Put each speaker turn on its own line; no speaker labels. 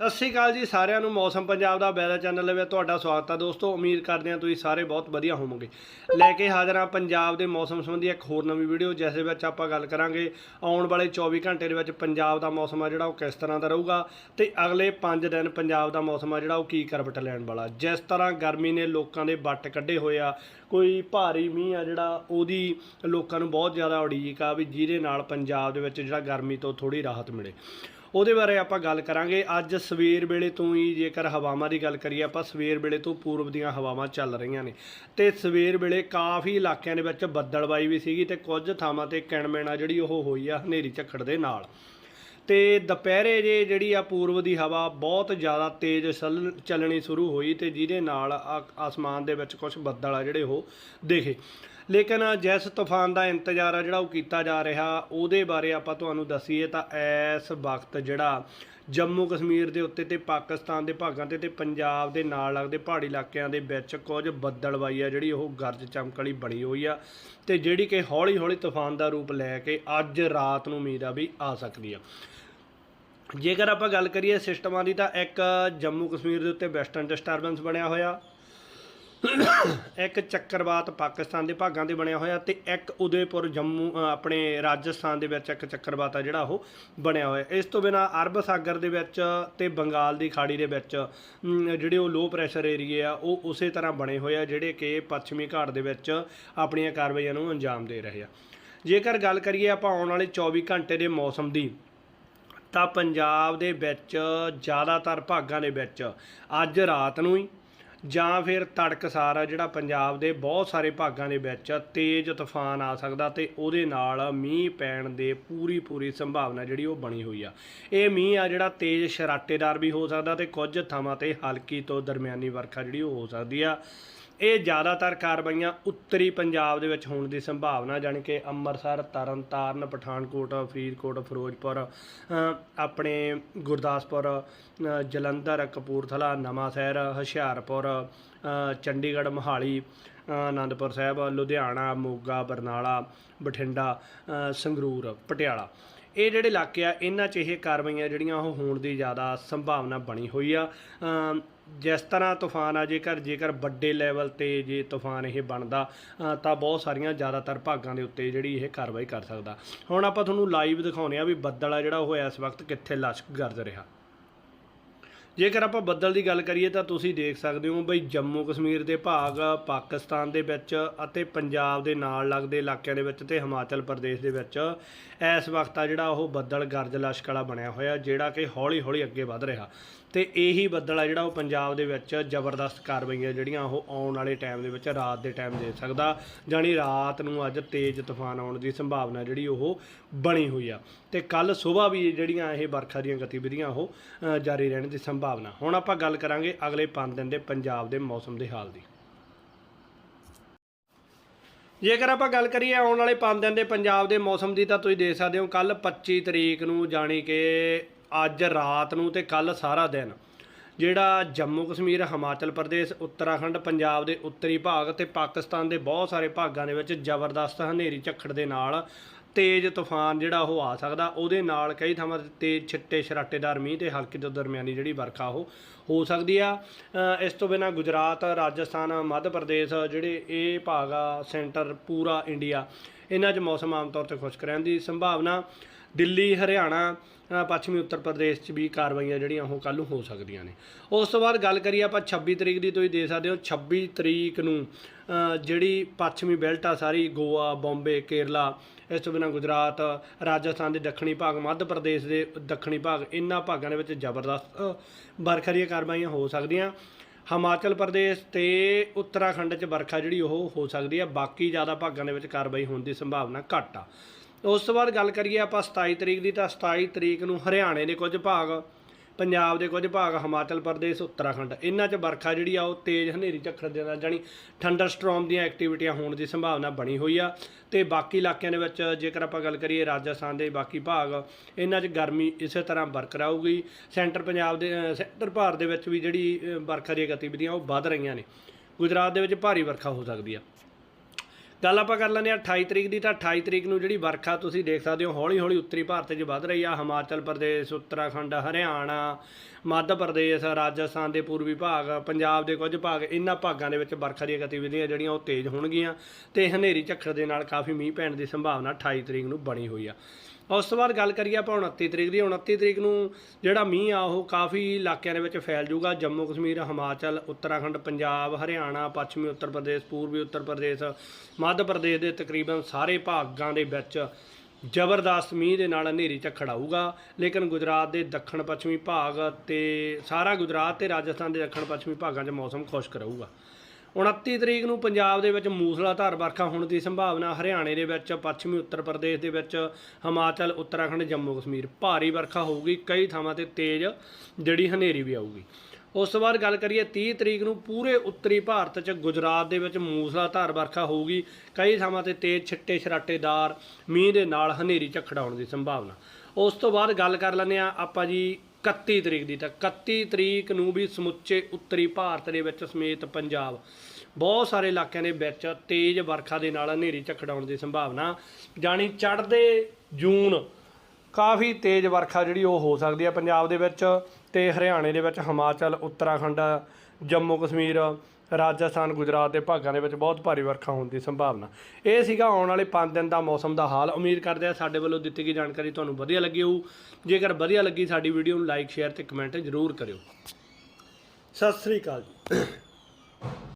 ਸਤਿ ਸ਼੍ਰੀ ਅਕਾਲ ਜੀ ਸਾਰਿਆਂ ਨੂੰ, ਮੌਸਮ ਪੰਜਾਬ ਦਾ ਵੈਦਰ ਚੈਨਲ ਵਿੱਚ ਤੁਹਾਡਾ ਸਵਾਗਤ ਹੈ। ਦੋਸਤੋ, ਉਮੀਦ ਕਰਦੇ ਹਾਂ ਤੁਸੀਂ ਸਾਰੇ ਬਹੁਤ ਵਧੀਆ ਹੋਵੋਗੇ। ਲੈ ਕੇ ਹਾਜ਼ਰ ਹਾਂ ਪੰਜਾਬ ਦੇ ਮੌਸਮ ਸੰਬੰਧੀ ਇੱਕ ਹੋਰ ਨਵੀਂ ਵੀਡੀਓ, ਜਿਸ ਦੇ ਵਿੱਚ ਆਪਾਂ ਗੱਲ ਕਰਾਂਗੇ। ਆਉਣ ਵਾਲੇ 24 ਘੰਟੇ ਦੇ ਵਿੱਚ ਪੰਜਾਬ ਦਾ ਮੌਸਮ ਆ ਜਿਹੜਾ, ਉਹ ਕਿਸ ਤਰ੍ਹਾਂ ਦਾ ਰਹੂਗਾ ਤੇ ਅਗਲੇ 5 ਦਿਨ ਪੰਜਾਬ ਦਾ ਮੌਸਮ ਆ ਜਿਹੜਾ, ਉਹ ਕੀ ਕਰਵਟ ਲੈਣ ਵਾਲਾ। ਜਿਸ ਤਰ੍ਹਾਂ ਗਰਮੀ ਨੇ ਲੋਕਾਂ ਦੇ ਵੱਟ ਕੱਢੇ ਹੋਏ ਆ, ਕੋਈ ਭਾਰੀ ਮੀਂਹ ਆ ਜਿਹੜਾ, ਉਹਦੀ ਲੋਕਾਂ ਨੂੰ ਬਹੁਤ ਜ਼ਿਆਦਾ ਉਡੀਕ ਆ ਵੀ ਜਿਹਦੇ ਨਾਲ ਪੰਜਾਬ ਦੇ ਵਿੱਚ ਜਿਹੜਾ ਗਰਮੀ ਤੋਂ ਥੋੜੀ ਰਾਹਤ ਮਿਲੇ। ਉਹਦੇ ਬਾਰੇ ਆਪਾਂ ਗੱਲ ਕਰਾਂਗੇ। ਅੱਜ ਸਵੇਰ ਵੇਲੇ ਤੋਂ ਹੀ ਜੇਕਰ ਹਵਾਵਾਂ ਦੀ ਗੱਲ ਕਰੀਏ, ਆਪਾਂ ਸਵੇਰ ਵੇਲੇ ਤੋਂ ਪੂਰਬ ਦੀਆਂ ਹਵਾਵਾਂ ਚੱਲ ਰਹੀਆਂ ਨੇ। ਤੇ ਸਵੇਰ ਵੇਲੇ ਕਾਫੀ ਇਲਾਕਿਆਂ ਦੇ ਵਿੱਚ ਬੱਦਲਬਾਈ ਵੀ ਸੀਗੀ ਤੇ ਕੁਝ ਥਾਵਾਂ ਤੇ ਕਿਣਮੈਣਾ ਜਿਹੜੀ ਉਹ ਹੋਈ ਆ ਹਨੇਰੀ ਝੱਖੜ ਦੇ ਨਾਲ। ਤੇ ਦੁਪਹਿਰੇ ਜੇ ਜਿਹੜੀ ਆ ਪੂਰਬ ਦੀ ਹਵਾ ਬਹੁਤ ਜ਼ਿਆਦਾ ਤੇਜ਼ ਚੱਲ- ਚੱਲਣੀ ਸ਼ੁਰੂ ਹੋਈ ਤੇ ਜਿਹਦੇ ਨਾਲ ਆਸਮਾਨ ਦੇ ਵਿੱਚ ਕੁਝ ਬੱਦਲ ਆ ਜਿਹੜੇ ਉਹ ਦਿਖੇ। ਲੇਕਿਨ ਜਿਸ ਤੂਫਾਨ ਦਾ ਇੰਤਜ਼ਾਰ ਆ ਜਿਹੜਾ ਉਹ ਕੀਤਾ ਜਾ ਰਿਹਾ, ਉਹਦੇ ਬਾਰੇ ਆਪਾਂ ਤੁਹਾਨੂੰ ਦੱਸੀਏ ਤਾਂ ਇਸ ਵਕਤ ਜਿਹੜਾ ਜੰਮੂ ਕਸ਼ਮੀਰ ਦੇ ਉੱਤੇ ਤੇ ਪਾਕਿਸਤਾਨ ਦੇ ਭਾਗਾਂ ਤੇ ਤੇ ਪੰਜਾਬ ਦੇ ਨਾਲ ਲੱਗਦੇ ਪਹਾੜੀ ਇਲਾਕਿਆਂ ਦੇ ਵਿੱਚ ਕੁਝ ਬੱਦਲਵਾਈ ਆ ਜਿਹੜੀ ਉਹ ਗਰਜ ਚਮਕਲੀ ਬਣੀ ਹੋਈ ਆ ਤੇ ਜਿਹੜੀ ਕਿ ਹੌਲੀ ਹੌਲੀ ਤੂਫਾਨ ਦਾ ਰੂਪ ਲੈ ਕੇ ਅੱਜ ਰਾਤ ਨੂੰ ਉਮੀਦ ਆ ਵੀ ਆ ਸਕਦੀ ਆ। ਜੇਕਰ ਆਪਾਂ ਗੱਲ ਕਰੀਏ ਸਿਸਟਮਾਂ ਦੀ, ਤਾਂ ਇੱਕ ਜੰਮੂ ਕਸ਼ਮੀਰ ਦੇ ਉੱਤੇ ਵੈਸਟਰਨ ਡਿਸਟਰਬੈਂਸ ਬਣਿਆ ਹੋਇਆ, ਇੱਕ ਚੱਕਰਵਾਤ ਪਾਕਿਸਤਾਨ ਦੇ ਭਾਗਾਂ ਤੇ ਬਣਿਆ ਹੋਇਆ ਤੇ ਇੱਕ ਉਦੈਪੁਰ ਜੰਮੂ ਆਪਣੇ ਰਾਜਸਥਾਨ ਦੇ ਵਿੱਚ ਇੱਕ ਚੱਕਰਵਾਤ ਆ ਜਿਹੜਾ ਉਹ ਬਣਿਆ ਹੋਇਆ। ਇਸ ਤੋਂ ਬਿਨਾ ਅਰਬ ਸਾਗਰ ਦੇ ਵਿੱਚ ਤੇ ਬੰਗਾਲ ਦੀ ਖਾੜੀ ਦੇ ਵਿੱਚ ਜਿਹੜੇ ਉਹ ਲੋ ਪ੍ਰੈਸ਼ਰ ਏਰੀਏ ਆ, ਉਹ ਉਸੇ ਤਰ੍ਹਾਂ ਬਣੇ ਹੋਏ ਆ ਜਿਹੜੇ ਕਿ ਪੱਛਮੀ ਘਾਟ ਦੇ ਵਿੱਚ ਆਪਣੀਆਂ ਕਾਰਵਾਈਆਂ ਨੂੰ ਅੰਜਾਮ ਦੇ ਰਹੇ ਆ। ਜੇਕਰ ਗੱਲ ਕਰੀਏ ਆਪਾਂ ਆਉਣ ਵਾਲੇ 24 ਘੰਟੇ ਦੇ ਮੌਸਮ ਦੀ ਤਾਂ ਪੰਜਾਬ ਦੇ ਵਿੱਚ ਜ਼ਿਆਦਾਤਰ ਭਾਗਾਂ ਦੇ ਵਿੱਚ ਅੱਜ ਰਾਤ ਨੂੰ ਹੀ ਜਾਂ ਫਿਰ ਤੜਕਸਾਰ ਆ ਜਿਹੜਾ ਪੰਜਾਬ ਦੇ ਬਹੁਤ ਸਾਰੇ ਭਾਗਾਂ ਦੇ ਵਿੱਚ ਤੇਜ਼ ਤੂਫਾਨ ਆ ਸਕਦਾ ਤੇ ਉਹਦੇ ਨਾਲ ਮੀਂਹ ਪੈਣ ਦੇ ਪੂਰੀ ਪੂਰੀ ਸੰਭਾਵਨਾ ਜਿਹੜੀ ਉਹ ਬਣੀ ਹੋਈ ਆ। ਇਹ ਮੀਂਹ ਆ ਜਿਹੜਾ ਤੇਜ਼ ਸ਼ਰਾਟੇਦਾਰ ਵੀ ਹੋ ਸਕਦਾ ਤੇ ਕੁਝ ਥਾਵਾਂ ਤੇ ਹਲਕੀ ਤੋਂ ਦਰਮਿਆਨੀ ਵਰਖਾ ਜਿਹੜੀ ਉਹ ਹੋ ਸਕਦੀ ਆ। ਇਹ ਜ਼ਿਆਦਾਤਰ ਕਾਰਵਾਈਆਂ ਉੱਤਰੀ ਪੰਜਾਬ ਦੇ ਵਿੱਚ ਹੋਣ ਦੀ ਸੰਭਾਵਨਾ ਜਾਣੀ ਕਿ ਅੰਮ੍ਰਿਤਸਰ ਤਰਨਤਾਰਨ ਪਠਾਨਕੋਟ ਫਰੀਦਕੋਟ ਫਿਰੋਜ਼ਪੁਰ ਆਪਣੇ ਗੁਰਦਾਸਪੁਰ ਜਲੰਧਰ ਕਪੂਰਥਲਾ ਨਵਾਂਸ਼ਹਿਰ ਹੁਸ਼ਿਆਰਪੁਰ ਚੰਡੀਗੜ੍ਹ ਮੋਹਾਲੀ ਅ, ਆਨੰਦਪੁਰ ਸਾਹਿਬ ਲੁਧਿਆਣਾ ਮੋਗਾ ਬਰਨਾਲਾ ਬਠਿੰਡਾ ਸੰਗਰੂਰ ਪਟਿਆਲਾ। ਇਹ ਜਿਹੜੇ ਇਲਾਕੇ ਆ ਇਹਨਾਂ 'ਚ ਇਹ ਕਾਰਵਾਈਆਂ ਜਿਹੜੀਆਂ ਉਹ ਹੋਣ ਦੀ ਜ਼ਿਆਦਾ ਸੰਭਾਵਨਾ ਬਣੀ ਹੋਈ ਆ। ਜਿਸ ਤਰ੍ਹਾਂ ਤੂਫਾਨ ਆ, ਜੇਕਰ ਜੇਕਰ ਵੱਡੇ ਲੈਵਲ ਤੇ ਜੇ ਤੂਫਾਨ ਇਹ ਬਣਦਾ ਤਾਂ ਬਹੁਤ ਸਾਰੀਆਂ ਜ਼ਿਆਦਾਤਰ ਭਾਗਾਂ ਦੇ ਉੱਤੇ ਜਿਹੜੀ ਇਹ ਕਾਰਵਾਈ ਕਰ ਸਕਦਾ। ਹੁਣ ਆਪਾਂ ਤੁਹਾਨੂੰ ਲਾਈਵ ਦਿਖਾਉਂਦੇ ਆ ਵੀ ਬੱਦਲ ਆ ਜਿਹੜਾ ਉਹ ਇਸ ਵਕਤ ਕਿੱਥੇ ਲਸ਼ਕ ਗਰਜ ਰਿਹਾ। ਜੇਕਰ ਆਪਾਂ ਬੱਦਲ ਦੀ ਗੱਲ ਕਰੀਏ ਤਾਂ ਤੁਸੀਂ ਦੇਖ ਸਕਦੇ ਹੋ ਬਈ ਜੰਮੂ ਕਸ਼ਮੀਰ ਦੇ ਭਾਗ, ਪਾਕਿਸਤਾਨ ਦੇ ਵਿੱਚ ਅਤੇ ਪੰਜਾਬ ਦੇ ਨਾਲ ਲੱਗਦੇ ਇਲਾਕਿਆਂ ਦੇ ਵਿੱਚ ਤੇ ਹਿਮਾਚਲ ਪ੍ਰਦੇਸ਼ ਦੇ ਵਿੱਚ ਇਸ ਵਕਤ ਆ ਜਿਹੜਾ ਉਹ ਬੱਦਲ ਗਰਜ ਲਸ਼ਕ ਵਾਲਾ ਬਣਿਆ ਹੋਇਆ, ਜਿਹੜਾ ਕਿ ਹੌਲੀ ਹੌਲੀ ਅੱਗੇ ਵੱਧ ਰਿਹਾ। ਤੇ ਇਹੀ ਬੱਦਲ ਆ ਜਿਹੜਾ ਉਹ ਪੰਜਾਬ ਦੇ ਵਿੱਚ ਜ਼ਬਰਦਸਤ ਕਾਰਵਾਈਆਂ ਜਿਹੜੀਆਂ ਉਹ ਆਉਣ ਵਾਲੇ ਟਾਈਮ ਦੇ ਵਿੱਚ, ਰਾਤ ਦੇ ਟਾਈਮ ਦੇ ਸਕਦਾ, ਜਾਣੀ ਰਾਤ ਨੂੰ ਅੱਜ ਤੇਜ਼ ਤੂਫਾਨ ਆਉਣ ਦੀ ਸੰਭਾਵਨਾ ਜਿਹੜੀ ਉਹ ਬਣੀ ਹੋਈ ਆ। ਤੇ ਕੱਲ ਸਵੇਰ ਵੀ ਜਿਹੜੀਆਂ ਇਹ ਵਰਖਾ ਦੀਆਂ ਗਤੀਵਿਧੀਆਂ ਉਹ ਜਾਰੀ ਰਹਿਣ ਦੀ ਸੰਭਾਵਨਾ। ਹੁਣ ਆਪਾਂ ਗੱਲ ਕਰਾਂਗੇ ਅਗਲੇ 5 ਦਿਨ ਦੇ ਪੰਜਾਬ ਦੇ ਮੌਸਮ ਦੇ ਹਾਲ ਦੀ। ਜੇਕਰ ਆਪਾਂ ਗੱਲ ਕਰੀਏ ਆਉਣ ਵਾਲੇ 5 ਦਿਨ ਦੇ ਪੰਜਾਬ ਦੇ ਮੌਸਮ ਦੀ ਤਾਂ ਤੁਸੀਂ ਦੇਖ ਸਕਦੇ ਹੋ ਕੱਲ 25 ਤਰੀਕ ਨੂੰ ਜਾਣੀ ਕਿ ਅੱਜ ਰਾਤ ਨੂੰ ਤੇ ਕੱਲ ਸਾਰਾ ਦਿਨ। ਜਿਹੜਾ ਜੰਮੂ ਕਸ਼ਮੀਰ, ਹਿਮਾਚਲ ਪ੍ਰਦੇਸ਼, ਉੱਤਰਾਖੰਡ, ਪੰਜਾਬ ਦੇ ਉੱਤਰੀ ਭਾਗ ਤੇ ਪਾਕਿਸਤਾਨ ਦੇ ਬਹੁਤ ਸਾਰੇ ਭਾਗਾਂ ਦੇ ਵਿੱਚ ਜ਼ਬਰਦਸਤ ਹਨੇਰੀ ਝੱਖੜ ਦੇ ਨਾਲ ਤੇਜ਼ ਤੂਫਾਨ ਜਿਹੜਾ ਉਹ ਆ ਸਕਦਾ। ਉਹਦੇ ਨਾਲ ਕਈ ਥਾਵਾਂ ਤੇ ਤੇਜ਼ ਛਿੱਟੇ ਛਰਾਟੇਦਾਰ ਮੀਂਹ ਤੇ ਹਲਕੀ ਤੋਂ ਦਰਮਿਆਨੀ ਜਿਹੜੀ ਵਰਖਾ ਉਹ ਹੋ ਸਕਦੀ ਆ। ਇਸ ਤੋਂ ਬਿਨਾ ਗੁਜਰਾਤ, ਰਾਜਸਥਾਨ, ਮੱਧ ਪ੍ਰਦੇਸ਼ ਜਿਹੜੇ ਇਹ ਭਾਗ ਆ, ਸੈਂਟਰ ਪੂਰਾ ਇੰਡੀਆ, ਇਹਨਾਂ 'ਚ ਮੌਸਮ ਆਮ ਤੌਰ ਤੇ ਖੁਸ਼ਕ ਰਹਿਣ ਦੀ ਸੰਭਾਵਨਾ। ਦਿੱਲੀ ਹਰਿਆਣਾ ਪੱਛਮੀ ਉੱਤਰ ਪ੍ਰਦੇਸ਼ 'ਚ ਵੀ ਕਾਰਵਾਈਆਂ ਜਿਹੜੀਆਂ ਉਹ ਕੱਲ੍ਹ ਨੂੰ ਹੋ ਸਕਦੀਆਂ ਨੇ। ਉਸ ਤੋਂ ਬਾਅਦ ਗੱਲ ਕਰੀਏ ਆਪਾਂ 26 ਤਰੀਕ ਦੀ ਤੁਸੀਂ ਦੇ ਸਕਦੇ ਹੋ 26 ਤਰੀਕ ਨੂੰ ਜਿਹੜੀ ਪੱਛਮੀ ਬੈਲਟ ਆ ਸਾਰੀ ਗੋਆ ਬੰਬੇ ਕੇਰਲਾ ਇਸ ਤੋਂ ਬਿਨਾਂ ਗੁਜਰਾਤ ਰਾਜਸਥਾਨ ਦੇ ਦੱਖਣੀ ਭਾਗ ਮੱਧ ਪ੍ਰਦੇਸ਼ ਦੇ ਦੱਖਣੀ ਭਾਗ ਇਹਨਾਂ ਭਾਗਾਂ ਦੇ ਵਿੱਚ ਜ਼ਬਰਦਸਤ ਅ, ਵਰਖਾ ਦੀਆਂ ਕਾਰਵਾਈਆਂ ਹੋ ਸਕਦੀਆਂ। ਹਿਮਾਚਲ ਪ੍ਰਦੇਸ਼ ਤੇ ਉੱਤਰਾਖੰਡ 'ਚ ਵਰਖਾ ਜਿਹੜੀ ਉਹ ਹੋ ਸਕਦੀ ਹੈ ਬਾਕੀ ਜ਼ਿਆਦਾ ਭਾਗਾਂ ਦੇ ਵਿੱਚ ਕਾਰਵਾਈ ਹੋਣ ਦੀ ਸੰਭਾਵਨਾ ਘੱਟ ਆ। ਉਸ ਤੋਂ ਬਾਅਦ ਗੱਲ ਕਰੀਏ ਆਪਾਂ 27 ਤਰੀਕ ਦੀ, ਤਾਂ 27 ਤਰੀਕ ਨੂੰ ਹਰਿਆਣੇ ਦੇ ਕੁਝ ਭਾਗ, ਪੰਜਾਬ ਦੇ ਕੁਝ ਭਾਗ, ਹਿਮਾਚਲ ਪ੍ਰਦੇਸ਼, ਉੱਤਰਾਖੰਡ, ਇਹਨਾਂ 'ਚ ਵਰਖਾ ਜਿਹੜੀ ਆ ਉਹ ਤੇਜ਼ ਹਨੇਰੀ ਝੱਖੜ ਦੇ ਨਾਲ ਜਾਣੀ ਥੰਡਰ ਸਟਰੋਮ ਦੀਆਂ ਐਕਟੀਵਿਟੀਆਂ ਹੋਣ ਦੀ ਸੰਭਾਵਨਾ ਬਣੀ ਹੋਈ ਆ। ਤੇ ਬਾਕੀ ਇਲਾਕਿਆਂ ਦੇ ਵਿੱਚ ਜੇਕਰ ਆਪਾਂ ਗੱਲ ਕਰੀਏ ਰਾਜਸਥਾਨ ਦੇ ਬਾਕੀ ਭਾਗ, ਇਹਨਾਂ 'ਚ ਗਰਮੀ ਇਸੇ ਤਰ੍ਹਾਂ ਬਰਕਰਾਰ ਰਹੂਗੀ ਸੈਂਟਰ ਪੰਜਾਬ ਦੇ ਸੈਂਟਰ ਭਾਰਤ ਦੇ ਵਿੱਚ ਵੀ ਜਿਹੜੀ ਵਰਖਾ ਦੀਆਂ ਗਤੀਵਿਧੀਆਂ ਉਹ ਵੱਧ ਰਹੀਆਂ ਨੇ। ਗੁਜਰਾਤ ਦੇ ਵਿੱਚ ਭਾਰੀ ਵਰਖਾ ਹੋ ਸਕਦੀ ਆ। ਗੱਲ ਆਪਾਂ ਕਰ ਲੈਂਦੇ ਆ 28 ਤਰੀਕ ਦੀ ਤਾਂ 28 ਤਰੀਕ ਨੂੰ ਜਿਹੜੀ ਵਰਖਾ ਤੁਸੀਂ ਦੇਖ ਸਕਦੇ ਹੋ ਹੌਲੀ ਹੌਲੀ ਉੱਤਰੀ ਭਾਰਤ 'ਚ ਵੱਧ ਰਹੀ ਆ, ਹਿਮਾਚਲ ਪ੍ਰਦੇਸ਼, ਉੱਤਰਾਖੰਡ, ਹਰਿਆਣਾ, ਮੱਧ ਪ੍ਰਦੇਸ਼, ਰਾਜਸਥਾਨ ਦੇ ਪੂਰਬੀ ਭਾਗ, ਪੰਜਾਬ ਦੇ ਕੁਝ ਭਾਗ, ਇਹਨਾਂ ਭਾਗਾਂ ਦੇ ਵਿੱਚ ਵਰਖਾ ਦੀਆਂ ਗਤੀਵਿਧੀਆਂ ਜਿਹੜੀਆਂ ਉਹ ਤੇਜ਼ ਹੋਣਗੀਆਂ ਤੇ ਹਨੇਰੀ ਝੱਖੜ ਦੇ ਨਾਲ ਕਾਫੀ ਮੀਂਹ ਪੈਣ ਦੀ ਸੰਭਾਵਨਾ 28 ਤਰੀਕ ਨੂੰ ਬਣੀ ਹੋਈ ਆ। ਉਸ ਤੋਂ ਬਾਅਦ ਗੱਲ ਕਰੀਏ ਆਪਾਂ 29 ਤਰੀਕ ਦੀ 29 ਤਰੀਕ ਨੂੰ ਜਿਹੜਾ ਮੀਂਹ ਆ, ਉਹ ਕਾਫੀ ਇਲਾਕਿਆਂ ਦੇ ਵਿੱਚ ਫੈਲ ਜਾਊਗਾ। ਜੰਮੂ, ਕਸ਼ਮੀਰ, ਹਿਮਾਚਲ, ਉੱਤਰਾਖੰਡ, ਪੰਜਾਬ, ਹਰਿਆਣਾ, ਪੱਛਮੀ ਉੱਤਰ ਪ੍ਰਦੇਸ਼, ਪੂਰਬੀ ਉੱਤਰ ਪ੍ਰਦੇਸ਼, ਮੱਧ ਪ੍ਰਦੇਸ਼ ਦੇ ਤਕਰੀਬਨ ਸਾਰੇ ਭਾਗਾਂ ਦੇ ਵਿੱਚ ਜ਼ਬਰਦਸਤ ਮੀਂਹ ਦੇ ਨਾਲ ਹਨੇਰੀ ਝੱਖੜ ਆਊਗਾ ਲੇਕਿਨ ਗੁਜਰਾਤ ਦੇ ਦੱਖਣ ਪੱਛਮੀ ਭਾਗ ਤੇ ਸਾਰਾ ਗੁਜਰਾਤ ਤੇ ਰਾਜਸਥਾਨ ਦੇ ਦੱਖਣ ਪੱਛਮੀ ਭਾਗਾਂ 'ਚ ਮੌਸਮ ਖੁਸ਼ਕ ਰਹੂਗਾ। 29 ਤਰੀਕ ਨੂੰ ਪੰਜਾਬ ਦੇ ਵਿੱਚ ਮੂਸਲਾਧਾਰ ਵਰਖਾ ਹੋਣ ਦੀ ਸੰਭਾਵਨਾ ਹਰਿਆਣੇ ਦੇ ਵਿੱਚ, ਪੱਛਮੀ ਉੱਤਰ ਪ੍ਰਦੇਸ਼ ਦੇ ਵਿੱਚ, ਹਿਮਾਚਲ, ਉੱਤਰਾਖੰਡ, ਜੰਮੂ ਕਸ਼ਮੀਰ। ਭਾਰੀ ਵਰਖਾ ਹੋਊਗੀ, ਕਈ ਥਾਵਾਂ ਤੇ ਤੇਜ਼, ਜਿਹੜੀ ਹਨੇਰੀ ਵੀ ਆਊਗੀ। ਉਸ ਤੋਂ ਬਾਅਦ ਗੱਲ ਕਰੀਏ 30 ਤਰੀਕ ਨੂੰ ਪੂਰੇ ਉੱਤਰੀ ਭਾਰਤ 'ਚ, ਗੁਜਰਾਤ ਦੇ ਵਿੱਚ ਮੂਸਲਾਧਾਰ ਵਰਖਾ ਹੋਊਗੀ, ਕਈ ਥਾਵਾਂ ਤੇ ਤੇਜ਼, ਛਿੱਟੇ ਛਰਾਟੇਦਾਰ, ਮੀਂਹ ਦੇ ਨਾਲ ਹਨੇਰੀ ਝੱਖੜਾਉਣ ਦੀ ਸੰਭਾਵਨਾ। ਉਸ ਤੋਂ ਬਾਅਦ ਗੱਲ ਕਰ ਲੈਂਦੇ ਆ ਆਪਾਂ ਜੀ 31 ਤਰੀਕ ਦੀ ਤਾਂ 31 ਤਰੀਕ ਨੂੰ ਵੀ ਸਮੁੱਚੇ ਉੱਤਰੀ ਭਾਰਤ ਦੇ ਵਿੱਚ ਸਮੇਤ ਪੰਜਾਬ ਬਹੁਤ ਸਾਰੇ ਇਲਾਕਿਆਂ ਦੇ ਵਿੱਚ ਤੇਜ਼ ਵਰਖਾ ਦੇ ਨਾਲ ਹਨੇਰੀ ਝਖੜਾਉਣ ਦੀ ਸੰਭਾਵਨਾ, ਜਾਣੀ ਚੜ੍ਹਦੇ ਜੂਨ ਕਾਫੀ ਤੇਜ਼ ਵਰਖਾ ਜਿਹੜੀ ਉਹ ਹੋ ਸਕਦੀ ਹੈ ਪੰਜਾਬ ਦੇ ਵਿੱਚ ਤੇ ਹਰਿਆਣੇ ਦੇ ਵਿੱਚ ਹਿਮਾਚਲ, ਉੱਤਰਾਖੰਡ ਜੰਮੂ ਕਸ਼ਮੀਰ ਰਾਜਸਥਾਨ, ਗੁਜਰਾਤ ਦੇ ਭਾਗਾਂ ਦੇ ਵਿੱਚ ਬਹੁਤ ਭਾਰੀ ਵਰਖਾ ਹੋਣ ਦੀ ਸੰਭਾਵਨਾ। ਇਹ ਸੀਗਾ ਆਉਣ ਵਾਲੇ 5 ਦਿਨ ਦਾ ਮੌਸਮ ਦਾ ਹਾਲ। ਉਮੀਦ ਕਰਦੇ ਆ ਸਾਡੇ ਵੱਲੋਂ ਦਿੱਤੀ ਗਈ ਜਾਣਕਾਰੀ ਤੁਹਾਨੂੰ ਵਧੀਆ ਲੱਗੀ ਹੋਊ। ਜੇਕਰ ਵਧੀਆ ਲੱਗੀ ਸਾਡੀ ਵੀਡੀਓ ਨੂੰ ਲਾਈਕ, ਸ਼ੇਅਰ ਤੇ ਕਮੈਂਟ ਜ਼ਰੂਰ ਕਰਿਓ। ਸਤਿ ਸ੍ਰੀ ਅਕਾਲ ਜੀ।